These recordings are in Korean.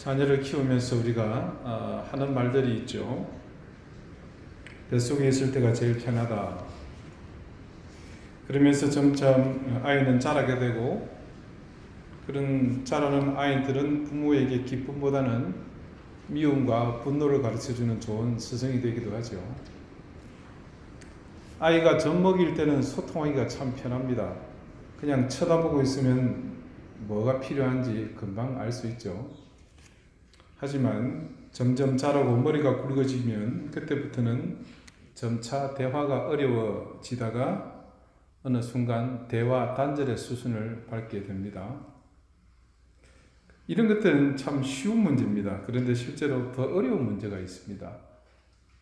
자녀를 키우면서 우리가 어, 하는 말들이 있죠. 뱃속에 있을 때가 제일 편하다. 그러면서 점점 아이는 자라게 되고 그런 자라는 아이들은 부모에게 기쁨보다는 미움과 분노를 가르쳐 주는 좋은 스승이 되기도 하죠. 아이가 젖 먹일 때는 소통하기가 참 편합니다. 그냥 쳐다보고 있으면 뭐가 필요한지 금방 알 수 있죠. 하지만 점점 자라고 머리가 굵어지면 그때부터는 점차 대화가 어려워지다가 어느 순간 대화 단절의 수순을 밟게 됩니다. 이런 것들은 참 쉬운 문제입니다. 그런데 실제로 더 어려운 문제가 있습니다.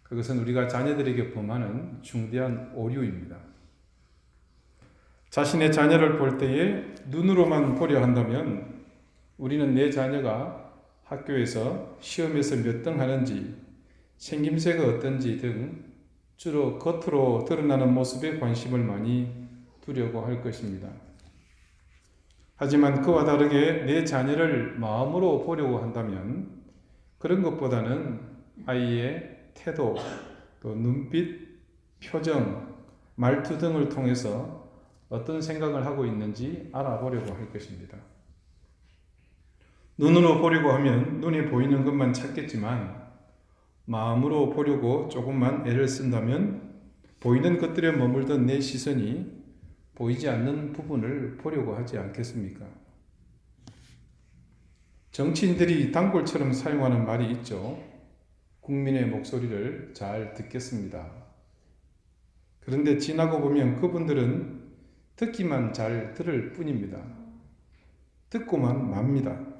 그것은 우리가 자녀들에게 범하는 중대한 오류입니다. 자신의 자녀를 볼 때에 눈으로만 보려 한다면 우리는 내 자녀가 학교에서 시험에서 몇 등 하는지, 생김새가 어떤지 등 주로 겉으로 드러나는 모습에 관심을 많이 두려고 할 것입니다. 하지만 그와 다르게 내 자녀를 마음으로 보려고 한다면 그런 것보다는 아이의 태도, 또 눈빛, 표정, 말투 등을 통해서 어떤 생각을 하고 있는지 알아보려고 할 것입니다. 눈으로 보려고 하면 눈에 보이는 것만 찾겠지만 마음으로 보려고 조금만 애를 쓴다면 보이는 것들에 머물던 내 시선이 보이지 않는 부분을 보려고 하지 않겠습니까? 정치인들이 단골처럼 사용하는 말이 있죠. 국민의 목소리를 잘 듣겠습니다. 그런데 지나고 보면 그분들은 듣기만 잘 들을 뿐입니다. 듣고만 맙니다.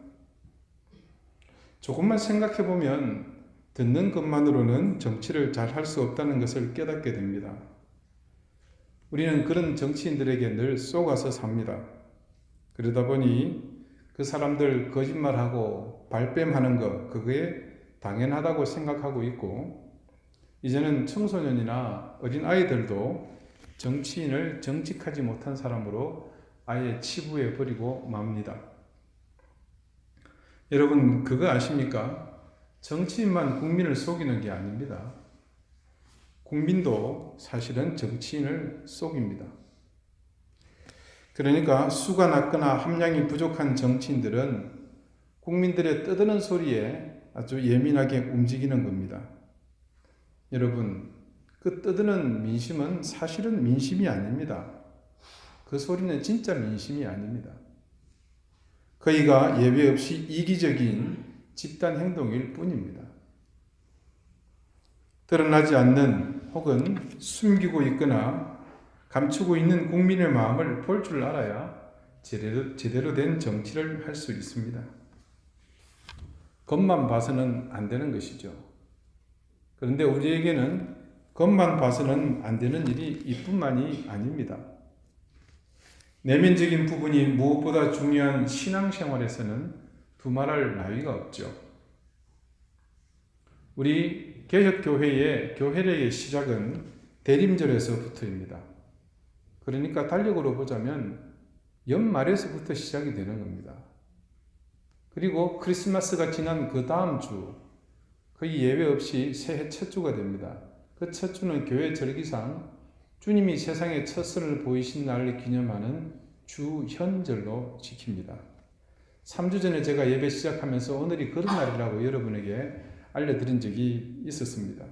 조금만 생각해 보면 듣는 것만으로는 정치를 잘 할 수 없다는 것을 깨닫게 됩니다. 우리는 그런 정치인들에게 늘 쏘가서 삽니다. 그러다 보니 그 사람들 거짓말하고 발뺌하는 것, 그게 당연하다고 생각하고 있고, 이제는 청소년이나 어린 아이들도 정치인을 정직하지 못한 사람으로 아예 치부해 버리고 맙니다. 여러분, 그거 아십니까? 정치인만 국민을 속이는 게 아닙니다. 국민도 사실은 정치인을 속입니다. 그러니까 수가 낮거나 함량이 부족한 정치인들은 국민들의 떠드는 소리에 아주 예민하게 움직이는 겁니다. 여러분, 그 떠드는 민심은 사실은 민심이 아닙니다. 그 소리는 진짜 민심이 아닙니다. 그이가 예외 없이 이기적인 집단 행동일 뿐입니다. 드러나지 않는 혹은 숨기고 있거나 감추고 있는 국민의 마음을 볼 줄 알아야 제대로, 제대로 된 정치를 할 수 있습니다. 겉만 봐서는 안 되는 것이죠. 그런데 우리에게는 겉만 봐서는 안 되는 일이 이뿐만이 아닙니다. 내면적인 부분이 무엇보다 중요한 신앙생활에서는 두말할 나위가 없죠. 우리 개혁교회의 교회의 시작은 대림절에서부터입니다. 그러니까 달력으로 보자면 연말에서부터 시작이 되는 겁니다. 그리고 크리스마스가 지난 그 다음 주, 거의 예외 없이 새해 첫 주가 됩니다. 그 첫 주는 교회 절기상 주님이 세상에 첫 선을 보이신 날을 기념하는 주현절로 지킵니다. 3주 전에 제가 예배 시작하면서 오늘이 그런 날이라고 여러분에게 알려드린 적이 있었습니다.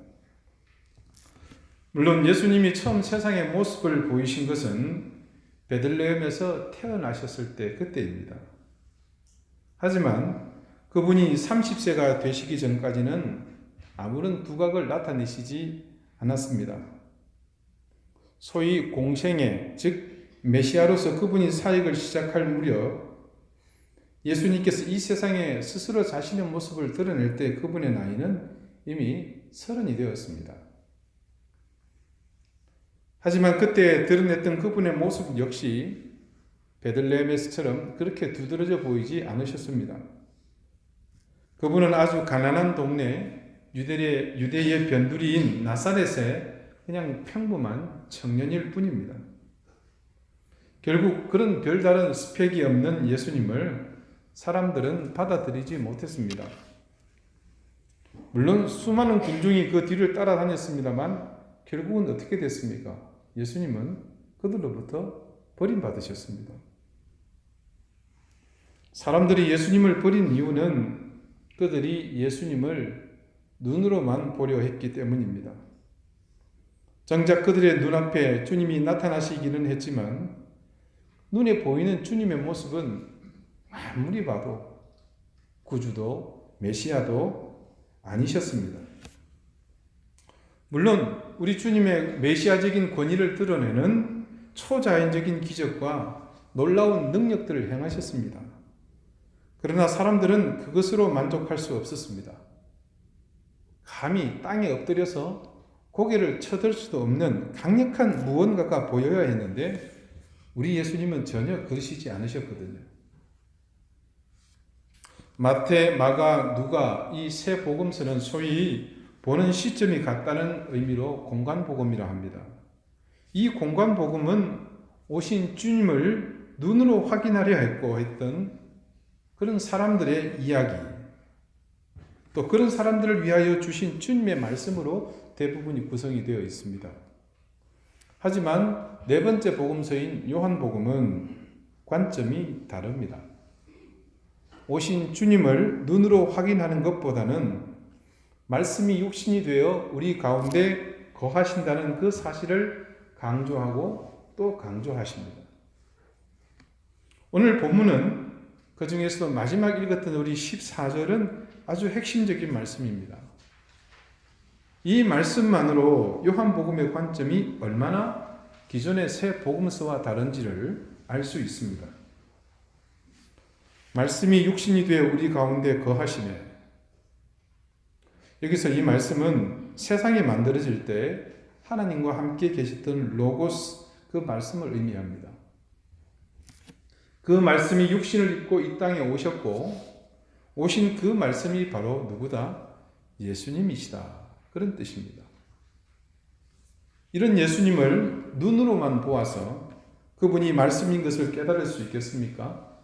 물론 예수님이 처음 세상의 모습을 보이신 것은 베들레헴에서 태어나셨을 때 그때입니다. 하지만 그분이 30세가 되시기 전까지는 아무런 두각을 나타내시지 않았습니다. 소위 공생애, 즉 메시아로서 그분이 사역을 시작할 무렵 예수님께서 이 세상에 스스로 자신의 모습을 드러낼 때 그분의 나이는 이미 서른이 되었습니다. 하지만 그때 드러냈던 그분의 모습 역시 베들레헴에서처럼 그렇게 두드러져 보이지 않으셨습니다. 그분은 아주 가난한 동네 유대의, 변두리인 나사렛의 그냥 평범한 청년일 뿐입니다. 결국 그런 별다른 스펙이 없는 예수님을 사람들은 받아들이지 못했습니다. 물론 수많은 군중이 그 뒤를 따라다녔습니다만 결국은 어떻게 됐습니까? 예수님은 그들로부터 버림받으셨습니다. 사람들이 예수님을 버린 이유는 그들이 예수님을 눈으로만 보려 했기 때문입니다. 정작 그들의 눈앞에 주님이 나타나시기는 했지만 눈에 보이는 주님의 모습은 아무리 봐도 구주도 메시아도 아니셨습니다. 물론 우리 주님의 메시아적인 권위를 드러내는 초자연적인 기적과 놀라운 능력들을 행하셨습니다. 그러나 사람들은 그것으로 만족할 수 없었습니다. 감히 땅에 엎드려서 고개를 쳐들 수도 없는 강력한 무언가가 보여야 했는데 우리 예수님은 전혀 그러시지 않으셨거든요. 마태, 마가, 누가 이 세 복음서는 소위 보는 시점이 같다는 의미로 공간 복음이라 합니다. 이 공간 복음은 오신 주님을 눈으로 확인하려 했고 했던 그런 사람들의 이야기, 또 그런 사람들을 위하여 주신 주님의 말씀으로 대부분이 구성이 되어 있습니다. 하지만 네 번째 복음서인 요한복음은 관점이 다릅니다. 오신 주님을 눈으로 확인하는 것보다는 말씀이 육신이 되어 우리 가운데 거하신다는 그 사실을 강조하고 또 강조하십니다. 오늘 본문은 그 중에서도 마지막 읽었던 우리 14절은 아주 핵심적인 말씀입니다. 이 말씀만으로 요한복음의 관점이 얼마나 기존의 새 복음서와 다른지를 알 수 있습니다. 말씀이 육신이 되어 우리 가운데 거하시네. 여기서 이 말씀은 세상이 만들어질 때 하나님과 함께 계셨던 로고스 그 말씀을 의미합니다. 그 말씀이 육신을 입고 이 땅에 오셨고 오신 그 말씀이 바로 누구다? 예수님이시다. 그런 뜻입니다. 이런 예수님을 눈으로만 보아서 그분이 말씀인 것을 깨달을 수 있겠습니까?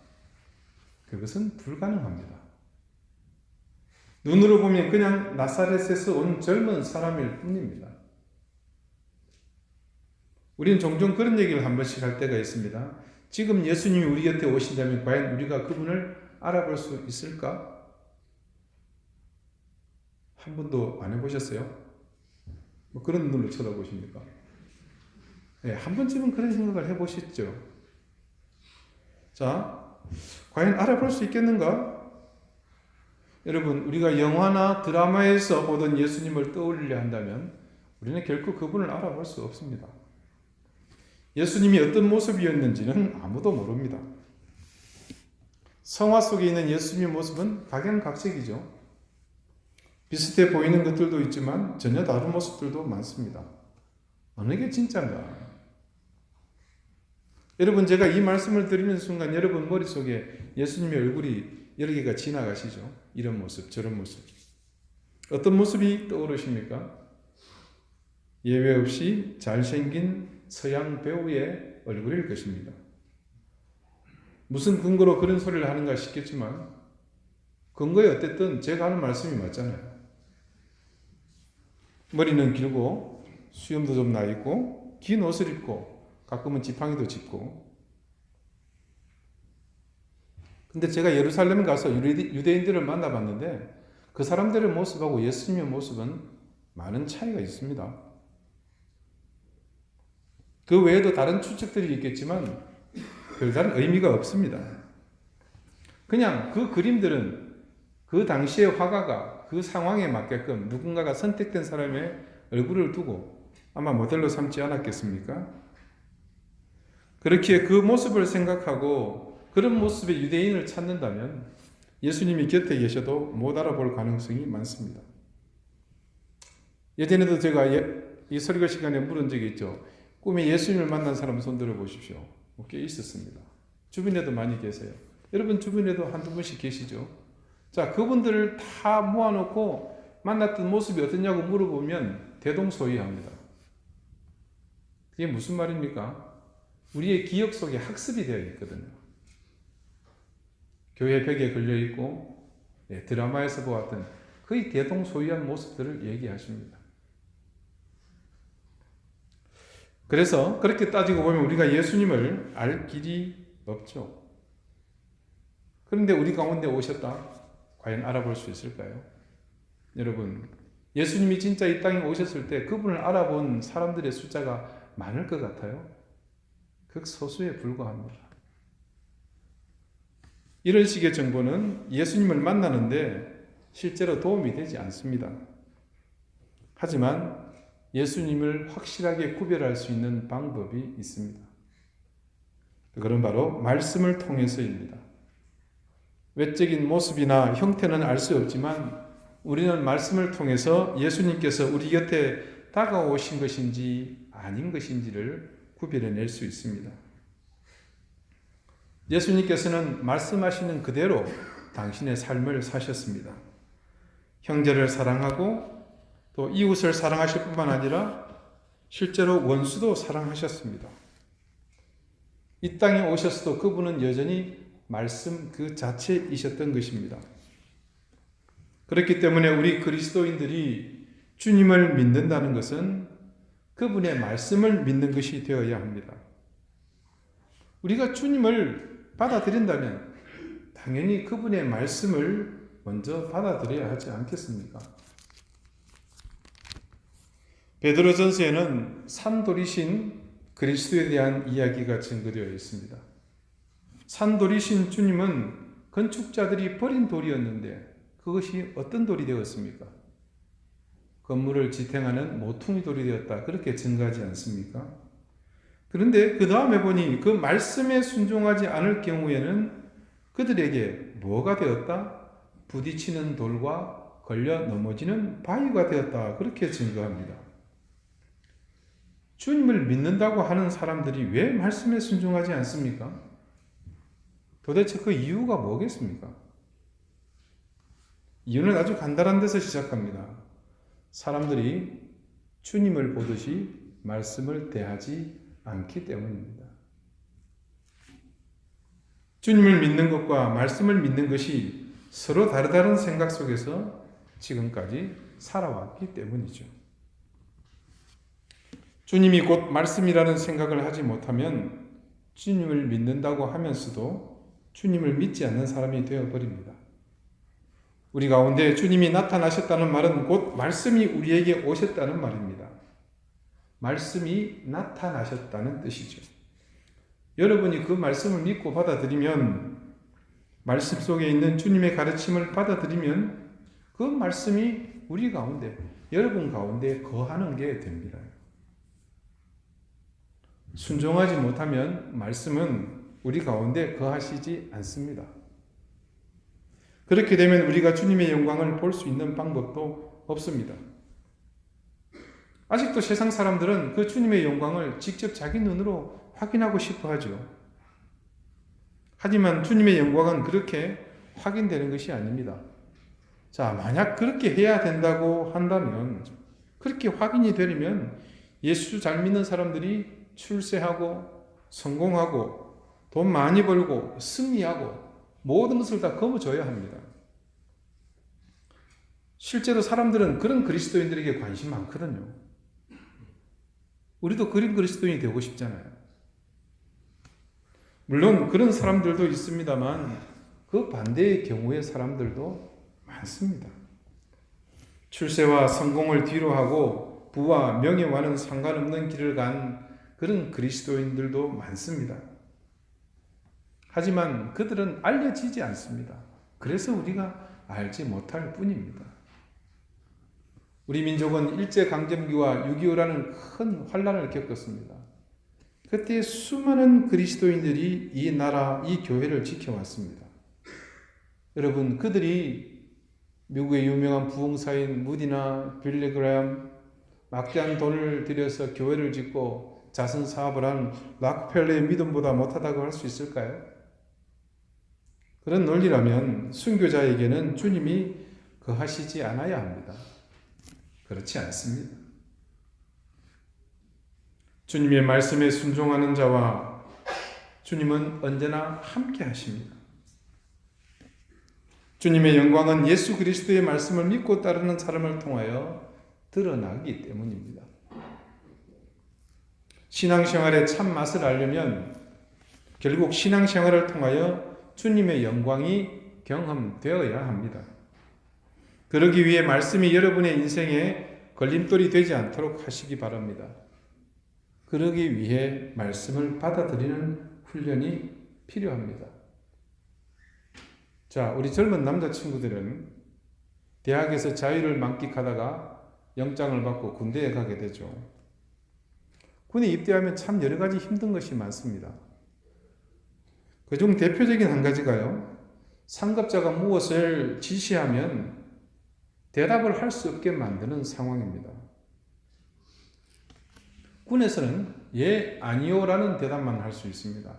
그것은 불가능합니다. 눈으로 보면 그냥 나사렛에서 온 젊은 사람일 뿐입니다. 우리는 종종 그런 얘기를 한 번씩 할 때가 있습니다. 지금 예수님이 우리 곁에 오신다면 과연 우리가 그분을 알아볼 수 있을까? 한 번도 안 해보셨어요? 뭐 그런 눈으로 쳐다보십니까? 네, 한 번쯤은 그런 생각을 해보셨죠? 자, 과연 알아볼 수 있겠는가? 여러분, 우리가 영화나 드라마에서 보던 예수님을 떠올리려 한다면 우리는 결코 그분을 알아볼 수 없습니다. 예수님이 어떤 모습이었는지는 아무도 모릅니다. 성화 속에 있는 예수님의 모습은 각양각색이죠. 비슷해 보이는 것들도 있지만 전혀 다른 모습들도 많습니다. 어느 게 진짜인가? 여러분 제가 이 말씀을 드리는 순간 여러분 머릿속에 예수님의 얼굴이 여러 개가 지나가시죠. 이런 모습, 저런 모습. 어떤 모습이 떠오르십니까? 예외 없이 잘생긴 서양 배우의 얼굴일 것입니다. 무슨 근거로 그런 소리를 하는가 싶겠지만 근거에 어쨌든 제가 하는 말씀이 맞잖아요. 머리는 길고 수염도 좀 나 있고 긴 옷을 입고 가끔은 지팡이도 짚고 근데 제가 예루살렘 가서 유대인들을 만나봤는데 그 사람들의 모습하고 예수님의 모습은 많은 차이가 있습니다. 그 외에도 다른 추측들이 있겠지만 별다른 의미가 없습니다. 그냥 그 그림들은 그 당시의 화가가 그 상황에 맞게끔 누군가가 선택된 사람의 얼굴을 두고 아마 모델로 삼지 않았겠습니까? 그렇게 그 모습을 생각하고 그런 모습의 유대인을 찾는다면 예수님이 곁에 계셔도 못 알아볼 가능성이 많습니다. 예전에도 제가 이 설교 시간에 물은 적이 있죠. 꿈에 예수님을 만난 사람 손 들어 보십시오. 꽤 있었습니다. 주변에도 많이 계세요. 여러분 주변에도 한두 분씩 계시죠? 자, 그분들을 다 모아놓고 만났던 모습이 어떠냐고 물어보면 대동소이합니다. 그게 무슨 말입니까? 우리의 기억 속에 학습이 되어 있거든요. 교회 벽에 걸려 있고 예, 드라마에서 보았던 거의 대동소이한 모습들을 얘기하십니다. 그래서 그렇게 따지고 보면 우리가 예수님을 알 길이 없죠. 그런데 우리 가운데 오셨다. 과연 알아볼 수 있을까요? 여러분, 예수님이 진짜 이 땅에 오셨을 때 그분을 알아본 사람들의 숫자가 많을 것 같아요? 극소수에 불과합니다. 이런 식의 정보는 예수님을 만나는데 실제로 도움이 되지 않습니다. 하지만 예수님을 확실하게 구별할 수 있는 방법이 있습니다. 그건 바로 말씀을 통해서입니다. 외적인 모습이나 형태는 알 수 없지만 우리는 말씀을 통해서 예수님께서 우리 곁에 다가오신 것인지 아닌 것인지를 구별해낼 수 있습니다. 예수님께서는 말씀하시는 그대로 당신의 삶을 사셨습니다. 형제를 사랑하고 또 이웃을 사랑하실 뿐만 아니라 실제로 원수도 사랑하셨습니다. 이 땅에 오셨어도 그분은 여전히 말씀 그 자체이셨던 것입니다. 그렇기 때문에 우리 그리스도인들이 주님을 믿는다는 것은 그분의 말씀을 믿는 것이 되어야 합니다. 우리가 주님을 받아들인다면 당연히 그분의 말씀을 먼저 받아들여야 하지 않겠습니까? 베드로전서에는 산돌이신 그리스도에 대한 이야기가 증거되어 있습니다. 산돌이신 주님은 건축자들이 버린 돌이었는데 그것이 어떤 돌이 되었습니까? 건물을 지탱하는 모퉁이 돌이 되었다. 그렇게 증가하지 않습니까? 그런데 그 다음에 보니 그 말씀에 순종하지 않을 경우에는 그들에게 뭐가 되었다? 부딪히는 돌과 걸려 넘어지는 바위가 되었다. 그렇게 증거합니다. 주님을 믿는다고 하는 사람들이 왜 말씀에 순종하지 않습니까? 도대체 그 이유가 뭐겠습니까? 이유는 아주 간단한 데서 시작합니다. 사람들이 주님을 보듯이 말씀을 대하지 않기 때문입니다. 주님을 믿는 것과 말씀을 믿는 것이 서로 다르다는 생각 속에서 지금까지 살아왔기 때문이죠. 주님이 곧 말씀이라는 생각을 하지 못하면 주님을 믿는다고 하면서도 주님을 믿지 않는 사람이 되어버립니다. 우리 가운데 주님이 나타나셨다는 말은 곧 말씀이 우리에게 오셨다는 말입니다. 말씀이 나타나셨다는 뜻이죠. 여러분이 그 말씀을 믿고 받아들이면 말씀 속에 있는 주님의 가르침을 받아들이면 그 말씀이 우리 가운데 여러분 가운데 거하는 게 됩니다. 순종하지 못하면 말씀은 우리 가운데 거하시지 않습니다. 그렇게 되면 우리가 주님의 영광을 볼 수 있는 방법도 없습니다. 아직도 세상 사람들은 그 주님의 영광을 직접 자기 눈으로 확인하고 싶어 하죠. 하지만 주님의 영광은 그렇게 확인되는 것이 아닙니다. 자, 만약 그렇게 해야 된다고 한다면, 그렇게 확인이 되려면 예수 잘 믿는 사람들이 출세하고 성공하고 돈 많이 벌고 승리하고 모든 것을 다 거머줘야 합니다. 실제로 사람들은 그런 그리스도인들에게 관심 많거든요. 우리도 그런 그리스도인이 되고 싶잖아요. 물론 그런 사람들도 있습니다만 그 반대의 경우의 사람들도 많습니다. 출세와 성공을 뒤로 하고 부와 명예와는 상관없는 길을 간 그런 그리스도인들도 많습니다. 하지만 그들은 알려지지 않습니다. 그래서 우리가 알지 못할 뿐입니다. 우리 민족은 일제강점기와 6.25라는 큰 환란을 겪었습니다. 그때 수많은 그리스도인들이 이 나라, 이 교회를 지켜왔습니다. 여러분, 그들이 미국의 유명한 부흥사인 무디나 빌리그램 막대한 돈을 들여서 교회를 짓고 자선 사업을 한 락펠러의 믿음보다 못하다고 할 수 있을까요? 그런 논리라면 순교자에게는 주님이 거하시지 않아야 합니다. 그렇지 않습니다. 주님의 말씀에 순종하는 자와 주님은 언제나 함께 하십니다. 주님의 영광은 예수 그리스도의 말씀을 믿고 따르는 사람을 통하여 드러나기 때문입니다. 신앙생활의 참 맛을 알려면 결국 신앙생활을 통하여 주님의 영광이 경험되어야 합니다. 그러기 위해 말씀이 여러분의 인생에 걸림돌이 되지 않도록 하시기 바랍니다. 그러기 위해 말씀을 받아들이는 훈련이 필요합니다. 자, 우리 젊은 남자친구들은 대학에서 자유를 만끽하다가 영장을 받고 군대에 가게 되죠. 군에 입대하면 참 여러 가지 힘든 것이 많습니다. 그 중 대표적인 한 가지가요. 상급자가 무엇을 지시하면 대답을 할 수 없게 만드는 상황입니다. 군에서는 예, 아니요라는 대답만 할 수 있습니다.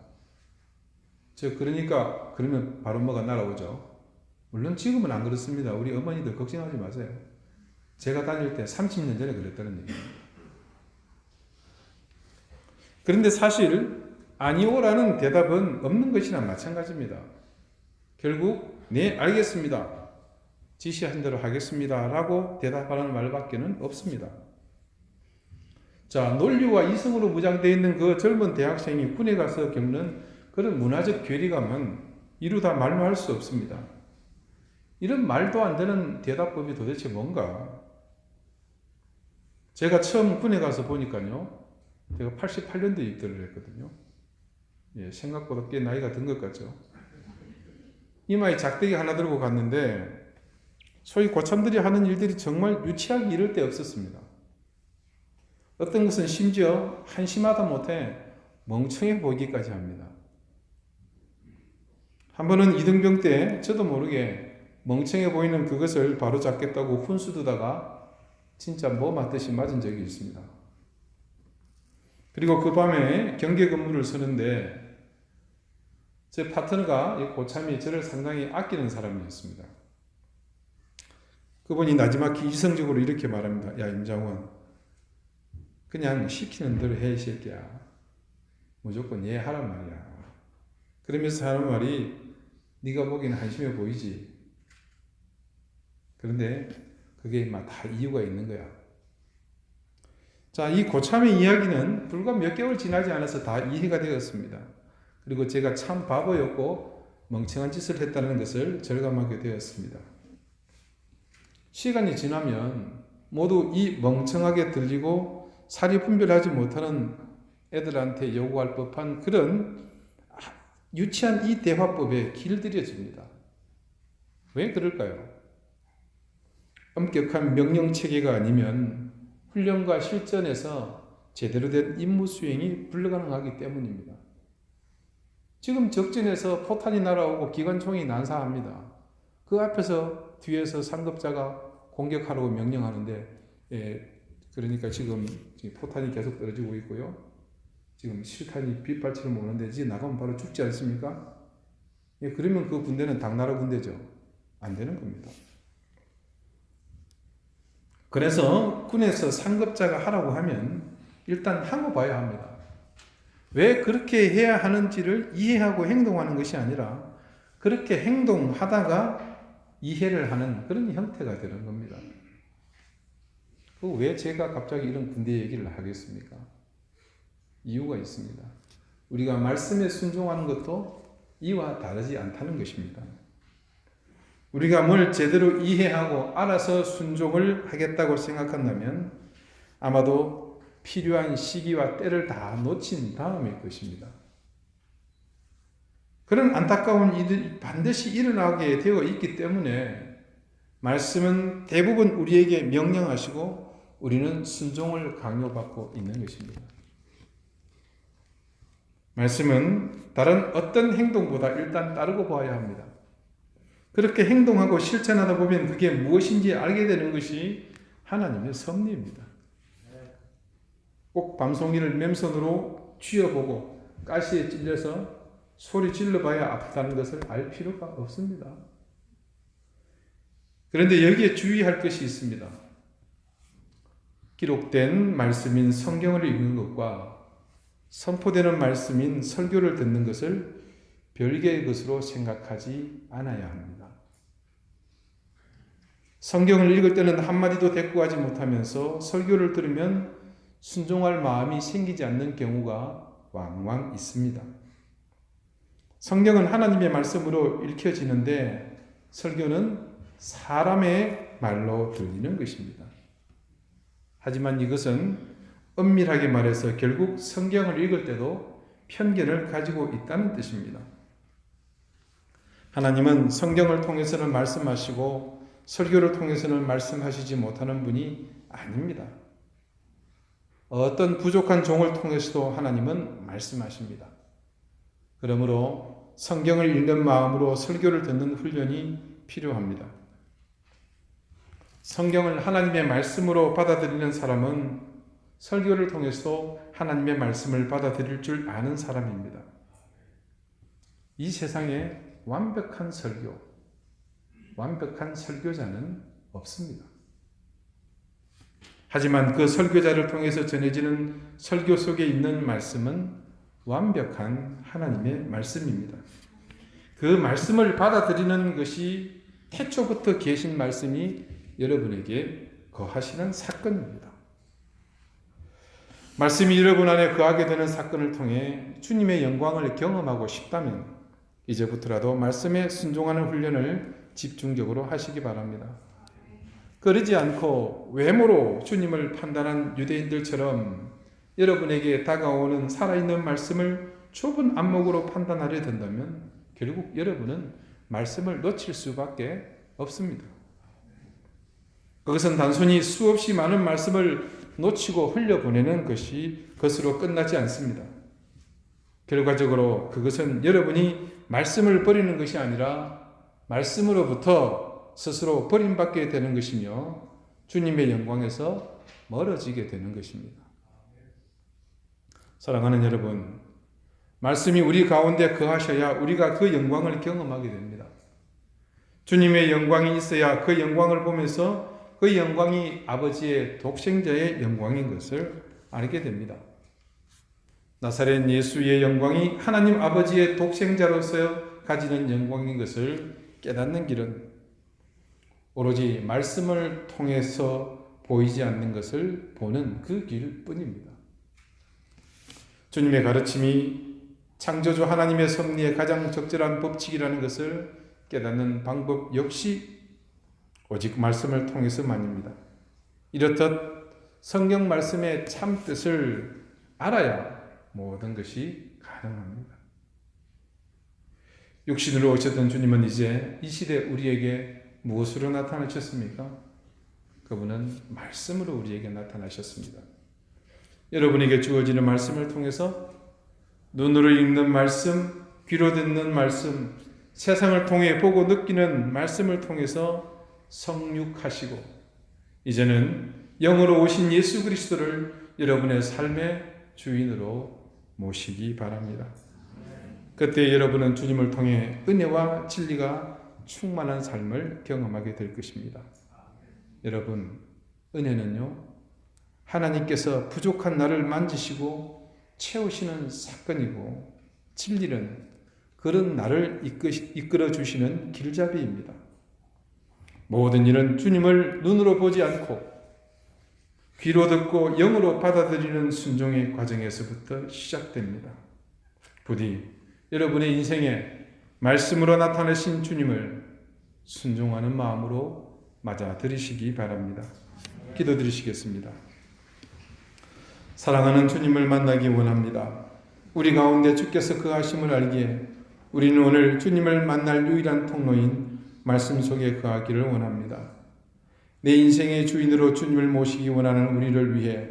저 그러니까 그러면 바로 뭐가 날아오죠. 물론 지금은 안 그렇습니다. 우리 어머니들 걱정하지 마세요. 제가 다닐 때 30년 전에 그랬다는 얘기예요. 그런데 사실 아니오라는 대답은 없는 것이나 마찬가지입니다. 결국 네 알겠습니다. 지시한 대로 하겠습니다. 라고 대답하는 말밖에는 없습니다. 자, 논리와 이성으로 무장되어 있는 그 젊은 대학생이 군에 가서 겪는 그런 문화적 괴리감은 이루다 말로 할 수 없습니다. 이런 말도 안 되는 대답법이 도대체 뭔가? 제가 처음 군에 가서 보니까요. 제가 88년도에 입대를 했거든요. 예, 생각보다 꽤 나이가 든 것 같죠. 이마에 작대기 하나 들고 갔는데 소위 고참들이 하는 일들이 정말 유치하기 이를 데 없었습니다. 어떤 것은 심지어 한심하다 못해 멍청해 보이기까지 합니다. 한 번은 이등병 때 저도 모르게 멍청해 보이는 그것을 바로 잡겠다고 훈수 두다가 진짜 뭐 맞듯이 맞은 적이 있습니다. 그리고 그 밤에 경계 근무를 서는데 제 파트너가 고참이 저를 상당히 아끼는 사람이었습니다. 그분이 나지막히 이성적으로 이렇게 말합니다. 야 임장원 그냥 시키는 대로 해, 이 새끼야. 무조건 예 하란 말이야. 그러면서 하는 말이 네가 보기에는 한심해 보이지. 그런데 그게 막다 이유가 있는 거야. 자, 이 고참의 이야기는 불과 몇 개월 지나지 않아서 다 이해가 되었습니다. 그리고 제가 참 바보였고 멍청한 짓을 했다는 것을 절감하게 되었습니다. 시간이 지나면 모두 이 멍청하게 들리고 사리 분별하지 못하는 애들한테 요구할 법한 그런 유치한 이 대화법에 길들여집니다. 왜 그럴까요? 엄격한 명령 체계가 아니면 훈련과 실전에서 제대로 된 임무 수행이 불가능하기 때문입니다. 지금 적진에서 포탄이 날아오고 기관총이 난사합니다. 그 앞에서 뒤에서 상급자가 공격하라고 명령하는데 예, 그러니까 지금 포탄이 계속 떨어지고 있고요. 지금 실탄이 빗발처럼 오는데 이제 나가면 바로 죽지 않습니까? 예, 그러면 그 군대는 당나라 군대죠. 안 되는 겁니다. 그래서 군에서 상급자가 하라고 하면 일단 하고 봐야 합니다. 왜 그렇게 해야 하는지를 이해하고 행동하는 것이 아니라 그렇게 행동하다가 이해를 하는 그런 형태가 되는 겁니다. 왜 제가 갑자기 이런 군대 얘기를 하겠습니까? 이유가 있습니다. 우리가 말씀에 순종하는 것도 이와 다르지 않다는 것입니다. 우리가 뭘 제대로 이해하고 알아서 순종을 하겠다고 생각한다면 아마도 필요한 시기와 때를 다 놓친 다음일 것입니다. 그런 안타까운 일이 반드시 일어나게 되어 있기 때문에 말씀은 대부분 우리에게 명령하시고 우리는 순종을 강요받고 있는 것입니다. 말씀은 다른 어떤 행동보다 일단 따르고 봐야 합니다. 그렇게 행동하고 실천하다 보면 그게 무엇인지 알게 되는 것이 하나님의 섭리입니다. 꼭 밤송이를 맨손으로 쥐어보고 가시에 찔려서 소리 질러봐야 아프다는 것을 알 필요가 없습니다. 그런데 여기에 주의할 것이 있습니다. 기록된 말씀인 성경을 읽는 것과 선포되는 말씀인 설교를 듣는 것을 별개의 것으로 생각하지 않아야 합니다. 성경을 읽을 때는 한마디도 대꾸하지 못하면서 설교를 들으면 순종할 마음이 생기지 않는 경우가 왕왕 있습니다. 성경은 하나님의 말씀으로 읽혀지는데 설교는 사람의 말로 들리는 것입니다. 하지만 이것은 엄밀하게 말해서 결국 성경을 읽을 때도 편견을 가지고 있다는 뜻입니다. 하나님은 성경을 통해서는 말씀하시고 설교를 통해서는 말씀하시지 못하는 분이 아닙니다. 어떤 부족한 종을 통해서도 하나님은 말씀하십니다. 그러므로 성경을 읽는 마음으로 설교를 듣는 훈련이 필요합니다. 성경을 하나님의 말씀으로 받아들이는 사람은 설교를 통해서 하나님의 말씀을 받아들일 줄 아는 사람입니다. 이 세상에 완벽한 설교, 완벽한 설교자는 없습니다. 하지만 그 설교자를 통해서 전해지는 설교 속에 있는 말씀은 완벽한 하나님의 말씀입니다. 그 말씀을 받아들이는 것이 태초부터 계신 말씀이 여러분에게 거하시는 사건입니다. 말씀이 여러분 안에 거하게 되는 사건을 통해 주님의 영광을 경험하고 싶다면 이제부터라도 말씀에 순종하는 훈련을 집중적으로 하시기 바랍니다. 그러지 않고 외모로 주님을 판단한 유대인들처럼 여러분에게 다가오는 살아있는 말씀을 좁은 안목으로 판단하려 든다면 결국 여러분은 말씀을 놓칠 수밖에 없습니다. 그것은 단순히 수없이 많은 말씀을 놓치고 흘려보내는 것이 것으로 끝나지 않습니다. 결과적으로 그것은 여러분이 말씀을 버리는 것이 아니라 말씀으로부터 스스로 버림받게 되는 것이며 주님의 영광에서 멀어지게 되는 것입니다. 사랑하는 여러분, 말씀이 우리 가운데 거하셔야 우리가 그 영광을 경험하게 됩니다. 주님의 영광이 있어야 그 영광을 보면서 그 영광이 아버지의 독생자의 영광인 것을 알게 됩니다. 나사렛 예수의 영광이 하나님 아버지의 독생자로서 가지는 영광인 것을 깨닫는 길은 오로지 말씀을 통해서 보이지 않는 것을 보는 그 길뿐입니다. 주님의 가르침이 창조주 하나님의 섭리의 가장 적절한 법칙이라는 것을 깨닫는 방법 역시 오직 말씀을 통해서만입니다. 이렇듯 성경 말씀의 참 뜻을 알아야 모든 것이 가능합니다. 육신으로 오셨던 주님은 이제 이 시대 우리에게 무엇으로 나타나셨습니까? 그분은 말씀으로 우리에게 나타나셨습니다. 여러분에게 주어지는 말씀을 통해서 눈으로 읽는 말씀, 귀로 듣는 말씀, 세상을 통해 보고 느끼는 말씀을 통해서 성육하시고 이제는 영으로 오신 예수 그리스도를 여러분의 삶의 주인으로 모시기 바랍니다. 그때 여러분은 주님을 통해 은혜와 진리가 충만한 삶을 경험하게 될 것입니다. 여러분, 은혜는요, 하나님께서 부족한 나를 만지시고 채우시는 사건이고, 진리는 그런 나를 이끌어 주시는 길잡이입니다. 모든 일은 주님을 눈으로 보지 않고 귀로 듣고 영으로 받아들이는 순종의 과정에서부터 시작됩니다. 부디 여러분의 인생에 말씀으로 나타내신 주님을 순종하는 마음으로 맞아 들이시기 바랍니다. 기도 드리시겠습니다. 사랑하는 주님을 만나기 원합니다. 우리 가운데 주께서 그 하심을 알기에 우리는 오늘 주님을 만날 유일한 통로인 말씀 속에 거하기를 원합니다. 내 인생의 주인으로 주님을 모시기 원하는 우리를 위해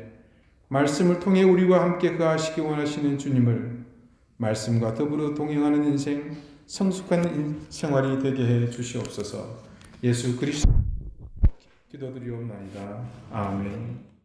말씀을 통해 우리와 함께 거하시기 원하시는 주님을 말씀과 더불어 동행하는 인생, 성숙한 생활이 되게 해 주시옵소서. 예수 그리스도 기도드리옵나이다. 아멘.